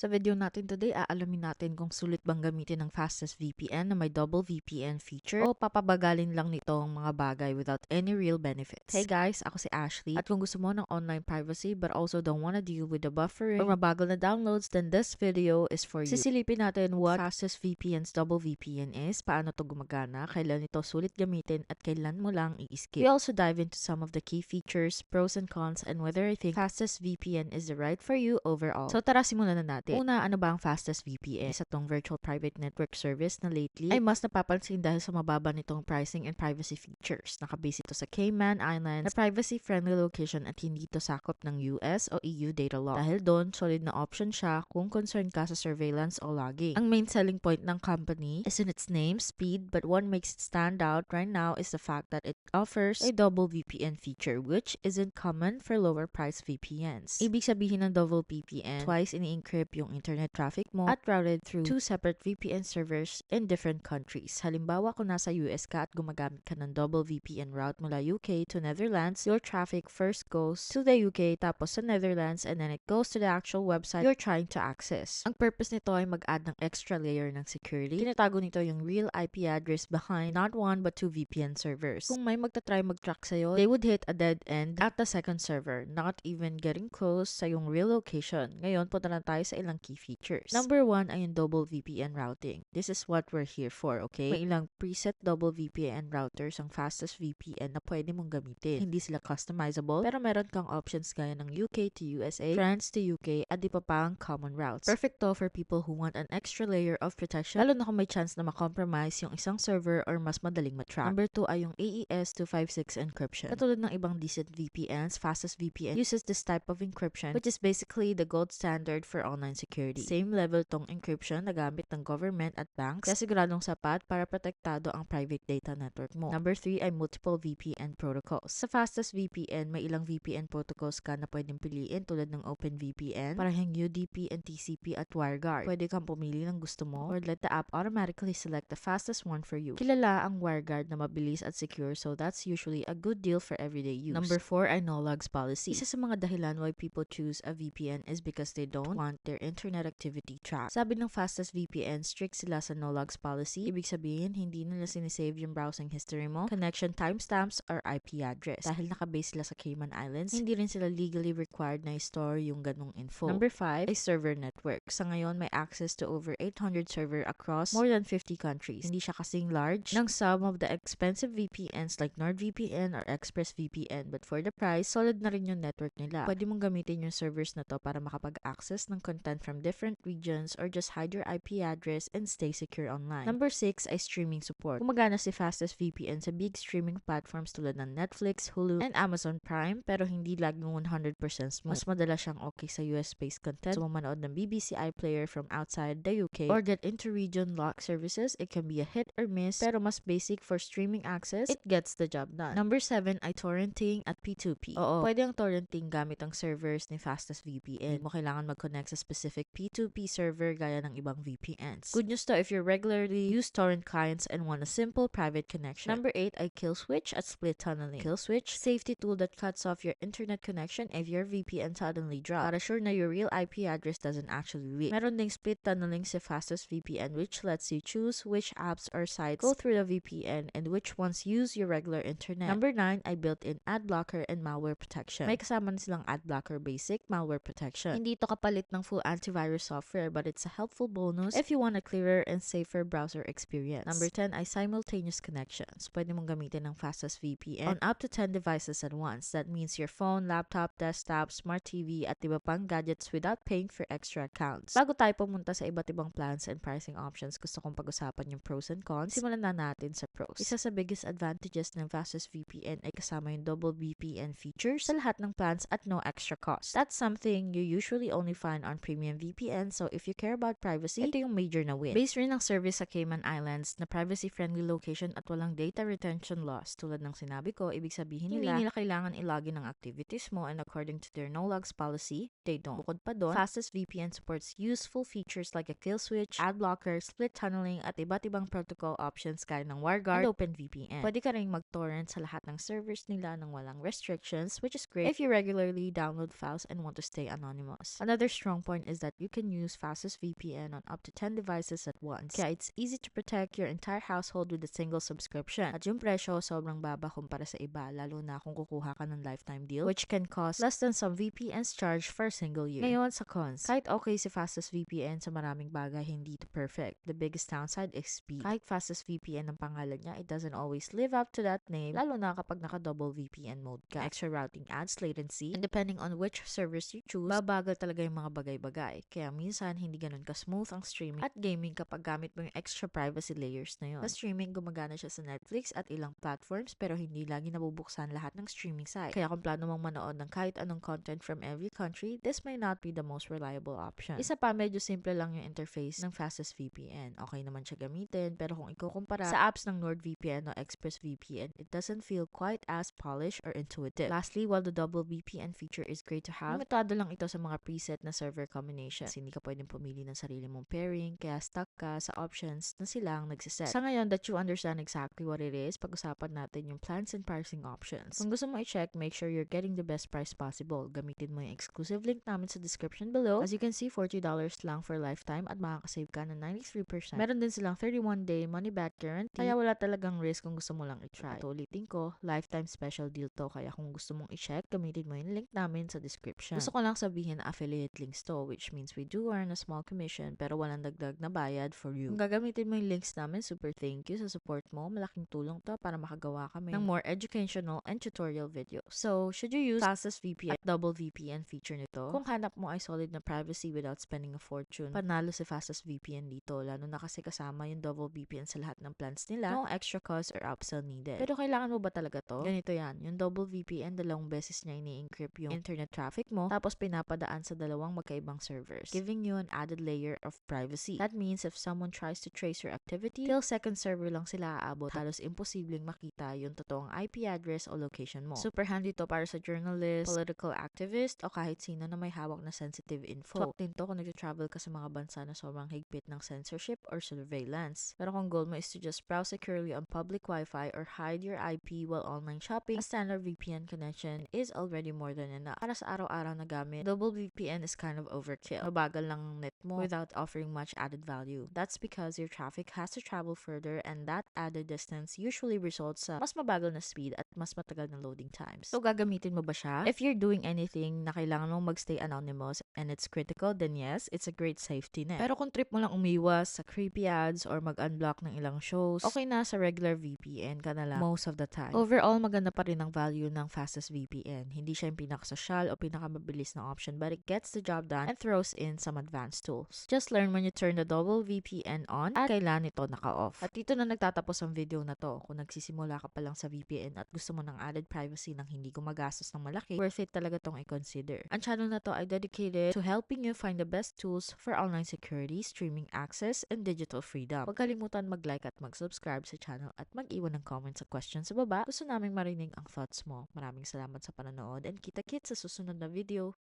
Sa video natin today, aalamin natin kung sulit bang gamitin ng fastest VPN na may double VPN feature o papabagalin lang nito ang mga bagay without any real benefits. Hey guys, ako si Ashley at kung gusto mo ng online privacy but also don't wanna deal with the buffering or mabagal na downloads, then this video is for you. Sisilipin natin what fastest VPN's double VPN is, paano to gumagana, kailan ito sulit gamitin at kailan mo lang i-skip. We also dive into some of the key features, pros and cons, and whether I think fastest VPN is the right for you overall. So tara simulan na natin. Una, ano ba ang fastest VPN? Isa tong virtual private network service na lately ay mas napapansin dahil sa mababa nitong pricing and privacy features. Nakabase ito sa Cayman Islands na privacy-friendly location at hindi ito sakop ng US o EU data law. Dahil doon, solid na option siya kung concerned ka sa surveillance o logging. Ang main selling point ng company is in its name, speed, but what makes it stand out right now is the fact that it offers a double VPN feature which isn't common for lower price VPNs. Ibig sabihin ng double VPN, twice ini-encrypt yung internet traffic mo at routed through two separate VPN servers in different countries. Halimbawa, kung nasa US ka at gumagamit ka ng double VPN route mula UK to Netherlands, your traffic first goes to the UK tapos sa Netherlands and then it goes to the actual website you're trying to access. Ang purpose nito ay mag-add ng extra layer ng security. Tinatago nito yung real IP address behind not one but two VPN servers. Kung may magta-try mag-track sa'yo, they would hit a dead end at the second server, not even getting close sa yung real location. Ngayon, punta na tayo sa ilang key features. Number one ay yung double VPN routing. This is what we're here for, okay? May ilang preset double VPN routers ang fastest VPN na pwede mong gamitin. Hindi sila customizable, pero meron kang options gaya ng UK to USA, France to UK, at di pa pang common routes. Perfect to for people who want an extra layer of protection, lalo na kung may chance na makompromise yung isang server or mas madaling matrack. Number two ay yung AES 256 encryption. Katulad ng ibang decent VPNs, fastest VPN uses this type of encryption, which is basically the gold standard for online security. Same level tong encryption na gamit ng government at banks, kaya siguradong sapat para protektado ang private data network mo. Number 3 ay multiple VPN protocols. Sa fastest VPN, may ilang VPN protocols ka na pwedeng piliin tulad ng OpenVPN, parang UDP and TCP at WireGuard. Pwede kang pumili ng gusto mo or let the app automatically select the fastest one for you. Kilala ang WireGuard na mabilis at secure so that's usually a good deal for everyday use. Number 4 ay no logs policy. Isa sa mga dahilan why people choose a VPN is because they don't want their internet activity tracked. Sabi ng fastest VPN, strict sila sa no logs policy. Ibig sabihin, hindi nila sinisave yung browsing history mo, connection timestamps, or IP address. Dahil nakabase sila sa Cayman Islands, hindi rin sila legally required na i-store yung ganong info. Number 5 ay server network. Sa ngayon, may access to over 800 server across more than 50 countries. Hindi siya kasing large ng some of the expensive VPNs like NordVPN or ExpressVPN. But for the price, solid na rin yung network nila. Pwede mong gamitin yung servers na to para makapag-access ng content from different regions or just hide your IP address and stay secure online. Number 6 ay streaming support. Gumagana si Fastest VPN sa big streaming platforms tulad ng Netflix, Hulu, and Amazon Prime pero hindi laging 100% smooth. Mas madalas siyang okay sa US-based content. So, manood ng BBC iPlayer from outside the UK or get inter-region lock services, it can be a hit or miss pero mas basic for streaming access, it gets the job done. Number 7 ay torrenting at P2P. Oo, pwede ang torrenting gamit ang servers ni Fastest VPN. Hindi mo kailangan mag-connect sa specific P2P server gaya ng ibang VPNs. Good news to if you regularly use torrent clients and want a simple private connection. Number 8 ay kill switch at split tunneling. Kill switch, safety tool that cuts off your internet connection if your VPN suddenly drops. Para sure na your real IP address doesn't actually leak. Meron ding split tunneling sa Fastest VPN which lets you choose which apps or sites go through the VPN and which ones use your regular internet. Number 9 ay built-in ad blocker and malware protection. May kasama na silang ad blocker basic, malware protection. Hindi ito kapalit ng full antivirus software but it's a helpful bonus if you want a clearer and safer browser experience. Number 10 ay simultaneous connections. Pwede mong gamitin ng fastest VPN on up to 10 devices at once. That means your phone, laptop, desktop, smart TV at iba pang gadgets without paying for extra accounts. Bago tayo pumunta sa iba't ibang plans and pricing options, gusto kong pag-usapan yung pros and cons. Simulan na natin sa pros. Isa sa biggest advantages ng fastest VPN ay kasama yung double VPN features sa lahat ng plans at no extra cost. That's something you usually only find on premium VPN so if you care about privacy, ito yung major na win. Based rin ang service sa Cayman Islands na privacy-friendly location at walang data retention loss. Tulad ng sinabi ko, ibig sabihin nila, hindi nila kailangan ilagin ang activities mo and according to their no logs policy, they don't. Bukod pa doon, Fastest VPN supports useful features like a kill switch, ad blocker, split tunneling, at iba't ibang protocol options gaya ng WireGuard and OpenVPN. Pwede ka rin mag-torrent sa lahat ng servers nila ng walang restrictions, which is great if you regularly download files and want to stay anonymous. Another strong point is that you can use fastest VPN on up to 10 devices at once. Kaya it's easy to protect your entire household with a single subscription. At yung presyo, sobrang baba kumpara sa iba, lalo na kung kukuha ka ng lifetime deal, which can cost less than some VPNs charge for a single year. Ngayon, sa cons, kahit okay si fastest VPN sa maraming bagay, hindi to perfect. The biggest downside is speed. Kahit fastest VPN ang pangalan niya, it doesn't always live up to that name, lalo na kapag naka-double VPN mode ka. Extra routing adds latency, and depending on which service you choose, babagal talaga yung mga bagay-bagay. Kaya minsan, hindi ganun ka-smooth ang streaming at gaming kapag gamit mo yung extra privacy layers na yun. Sa streaming, gumagana siya sa Netflix at ilang platforms pero hindi lagi nabubuksan lahat ng streaming site. Kaya kung plano mong manood ng kahit anong content from every country, this may not be the most reliable option. Isa pa, medyo simple lang yung interface ng fastest VPN. Okay naman siya gamitin, pero kung ikukumpara sa apps ng NordVPN o ExpressVPN, it doesn't feel quite as polished or intuitive. Lastly, while the double VPN feature is great to have, limitado lang ito sa mga preset na server combination. Kasi hindi ka pwedeng pumili ng sarili mong pairing, kaya stuck ka sa options na sila ang nagsiset. Sa ngayon that you understand exactly what it is, pag-usapan natin yung plans and pricing options. Kung gusto mo i-check, make sure you're getting the best price possible. Gamitin mo yung exclusive link namin sa description below. As you can see, $40 lang for lifetime at makakasave ka ng 93%. Meron din silang 31-day money-back guarantee, kaya wala talagang risk kung gusto mo lang i-try. At ulitin ko, lifetime special deal to, kaya kung gusto mong i-check, gamitin mo yung link namin sa description. Gusto ko lang sabihin na affiliate links to, which means we do earn a small commission pero walang dagdag na bayad for you. Kung gagamitin mo yung links namin, super thank you sa support mo. Malaking tulong to para makagawa kami ng more educational and tutorial videos. So, should you use fastest VPN at double VPN feature nito? Kung hanap mo ay solid na privacy without spending a fortune, panalo si fastest VPN dito, lalo na kasi kasama yung double VPN sa lahat ng plans nila, no extra cost or upsell needed. Pero kailangan mo ba talaga to? Ganito yan, yung double VPN, dalawang beses niya ini-encrypt yung internet traffic mo, tapos pinapadaan sa dalawang magkaibang servers, giving you an added layer of privacy. That means if someone tries to trace your activity, till second server lang sila aabot, halos imposibleng makita yung totoong IP address o location mo. Super handy to para sa journalist, political activist, o kahit sino na may hawak na sensitive info. Swak din to kung nag-travel ka sa mga bansa na sobrang higpit ng censorship or surveillance. Pero kung goal mo is to just browse securely on public Wi-Fi or hide your IP while online shopping, a standard VPN connection is already more than enough. Para sa araw-araw na gamit, double VPN is kind of overkill. Mabagal lang ang net mo without offering much added value. That's because your traffic has to travel further and that added distance usually results sa mas mabagal na speed at mas matagal na loading times. So, gagamitin mo ba siya? If you're doing anything na kailangan mong magstay anonymous and it's critical, then yes, it's a great safety net. Pero kung trip mo lang umiwas sa creepy ads or mag-unblock ng ilang shows, okay na sa regular VPN ka na lang most of the time. Overall, maganda pa rin ang value ng fastest VPN. Hindi siya yung pinakasosyal o pinakamabilis na option but it gets the job done and throws in some advanced tools. Just learn when you turn the double VPN on at kailan ito naka-off. At dito na nagtatapos ang video na to. Kung nagsisimula ka pa lang sa VPN at gusto mo ng added privacy ng hindi gumagastos ng malaki, worth it talaga tong i-consider. Ang channel na to ay dedicated to helping you find the best tools for online security, streaming access, and digital freedom. Huwag kalimutan mag-like at mag-subscribe sa channel at mag-iwan ng comments sa questions sa baba. Gusto naming marinig ang thoughts mo. Maraming salamat sa panonood and kita-kits sa susunod na video.